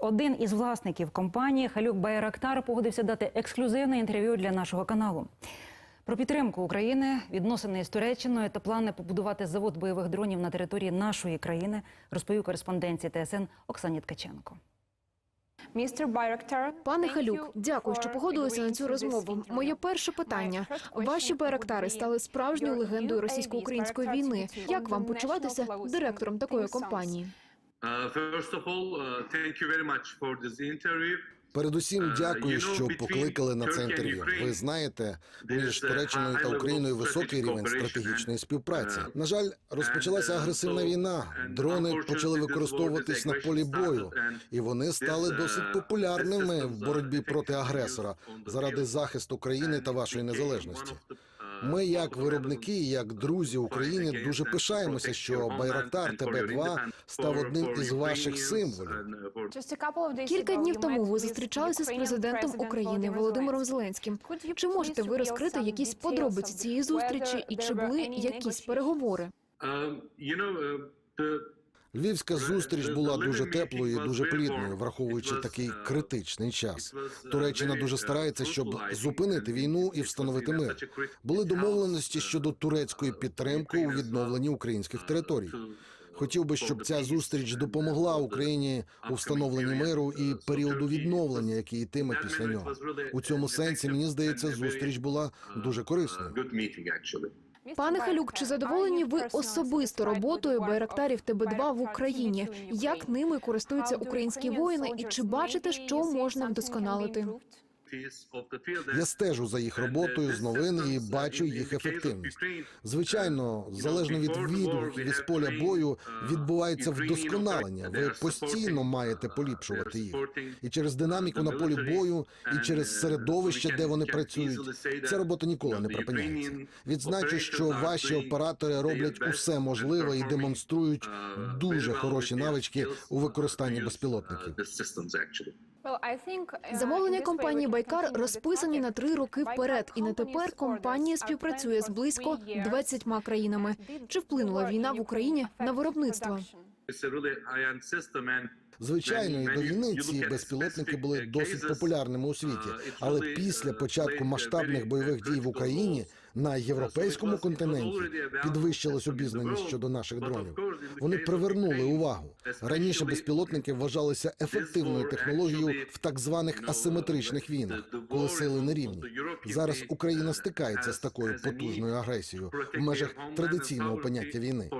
Один із власників компанії Халюк Байрактар погодився дати ексклюзивне інтерв'ю для нашого каналу. Про підтримку України, відносини з Туреччиною та плани побудувати завод бойових дронів на території нашої країни розповів кореспонденції ТСН Оксані Ткаченко. Пане Халюк, дякую, що погодилися на цю розмову. Моє перше питання: ваші байрактари стали справжньою легендою російсько-української війни. Як вам почуватися директором такої компанії? Uh, first of all, uh, thank you very much for this interview. Передусім, Е, дякую, що покликали на це інтерв'ю. Ви знаєте, між Туреччиною та Україною високий рівень стратегічної співпраці. uh, На жаль, розпочалася uh, агресивна війна. Дрони почали використовуватись на полі бою, і вони стали досить uh, популярними в боротьбі uh, проти агресора заради захисту країни та вашої незалежності. Uh, Ми, як виробники, як друзі України, дуже пишаємося, що Байрактар and for your ТБ-2 став одним із ваших символів. uh, Кілька днів тому ви зустрічалися з президентом України Володимиром Зеленським. Чи можете ви розкрити якісь подробиці цієї зустрічі і чи були якісь переговори? Львівська зустріч була дуже теплою і дуже плідною, враховуючи такий критичний час. Туреччина дуже старається, щоб зупинити війну і встановити мир. Були домовленості щодо турецької підтримки у відновленні українських територій. Хотів би, щоб ця зустріч допомогла Україні у встановленні миру і періоду відновлення, який йтиме після нього. У цьому сенсі мені здається, зустріч була дуже корисною. Пане Халюк, чи задоволені ви особисто роботою байрактарів ТБ-2 в Україні? Як ними користуються українські воїни, і чи бачите, що можна вдосконалити? Я стежу за їх роботою з новин і бачу їх ефективність. Звичайно, залежно від відгуків із поля бою, відбувається вдосконалення. Ви постійно маєте поліпшувати їх. І через динаміку на полі бою, і через середовище, де вони працюють, ця робота ніколи не припиняється. Відзначу, що ваші оператори роблять усе можливе і демонструють дуже хороші навички у використанні безпілотників. Замовлення компанії Байкар розписані на три роки вперед, і на тепер компанія співпрацює з близько 20 країнами. Чи вплинула війна в Україні на виробництво? Звичайно, і до війни ці безпілотники були досить популярними у світі. Але після початку масштабних бойових дій в Україні на європейському континенті підвищилась обізнаність щодо наших дронів. Вони привернули увагу. Раніше безпілотники вважалися ефективною технологією в так званих асиметричних війнах, коли сили не рівні. Зараз Україна стикається з такою потужною агресією в межах традиційного поняття війни.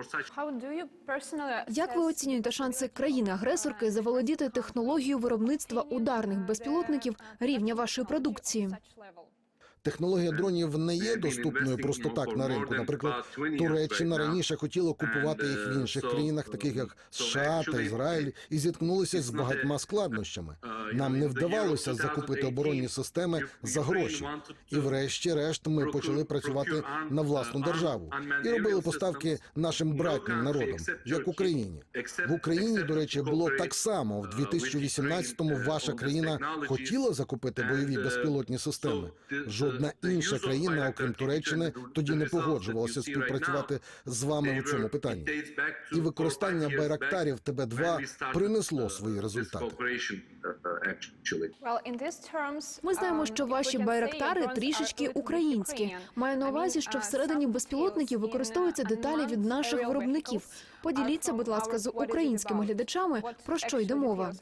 Як ви оцінюєте шанси країни-агресорки заволодіти технологією виробництва ударних безпілотників рівня вашої продукції? Технологія дронів не є доступною просто так на ринку. Наприклад, Туреччина раніше хотіла купувати їх в інших країнах, таких як США та Ізраїль, і зіткнулися з багатьма складнощами. Нам не вдавалося закупити оборонні системи за гроші. І, врешті-решт, ми почали працювати на власну державу і робили поставки нашим братнім народам, як Україні. В Україні, до речі, було так само. В 2018-му ваша країна хотіла закупити бойові безпілотні системи. Жодна інша країна, окрім Туреччини, тоді не погоджувалася співпрацювати з вами у цьому питанні. І використання байрактарів ТБ-2 принесло свої результати. Ми знаємо, що ваші байрактари трішечки українські. Маю на увазі, що всередині безпілотників використовуються деталі від наших виробників. Поділіться, будь ласка, з українськими глядачами про що йде мова.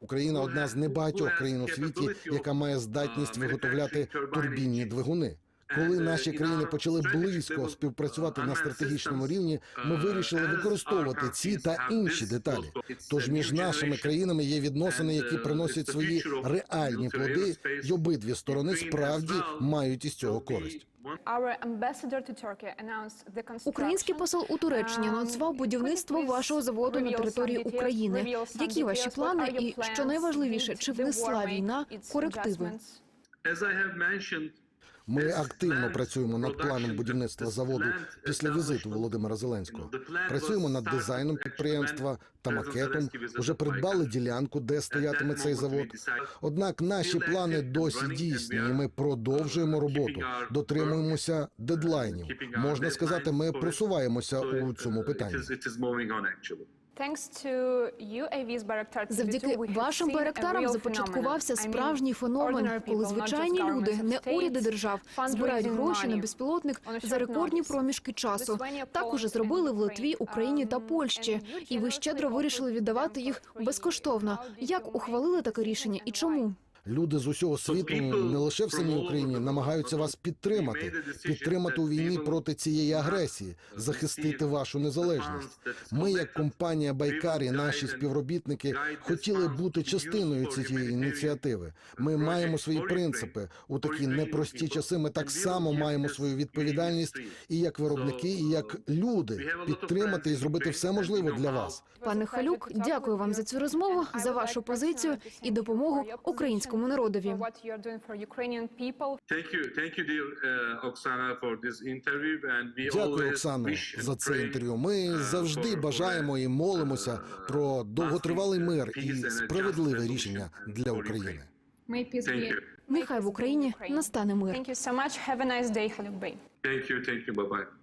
Україна одна з небагатьох країн у світі, яка має здатність виготовляти турбінні двигуни. Коли наші країни почали близько співпрацювати на стратегічному рівні, ми вирішили використовувати ці та інші деталі. Тож між нашими країнами є відносини, які приносять свої реальні плоди, і обидві сторони справді мають із цього користь. Український посол у Туреччині анонсував будівництво вашого заводу на території України. Які ваші плани, і що найважливіше, чи внесла війна корективи? Ми активно працюємо над планом будівництва заводу після візиту Володимира Зеленського. Працюємо над дизайном підприємства та макетом. Уже придбали ділянку, де стоятиме цей завод. Однак наші плани досі дійсні, і ми продовжуємо роботу. Дотримуємося дедлайнів. Можна сказати, ми просуваємося у цьому питанні. Завдяки вашим баректарам започаткувався справжній феномен, коли звичайні люди, не уряди держав, збирають гроші на безпілотник за рекордні проміжки часу. Так уже зробили в Литві, Україні та Польщі. І ви щедро вирішили віддавати їх безкоштовно. Як ухвалили таке рішення і чому? Люди з усього світу, не лише в самій Україні, намагаються вас підтримати, підтримати у війні проти цієї агресії, захистити вашу незалежність. Ми, як компанія Байкар і наші співробітники, хотіли бути частиною цієї ініціативи. Ми маємо свої принципи у такі непрості часи. Ми так само маємо свою відповідальність і як виробники, і як люди підтримати і зробити все можливе для вас. Пане Халюк, дякую вам за цю розмову, за вашу позицію і допомогу українському народові. Thank you, thank you, dear uh, Oksana, for this interview. And we Дякую, and за це інтерв'ю. Ми uh, завжди бажаємо і молимося uh, про довготривалий мир і справедливе рішення для України. Ukraine. Thank you. Нехай в Україні настане мир. Thank you so much. Have a nice day. Thank you, thank you. Bye-bye.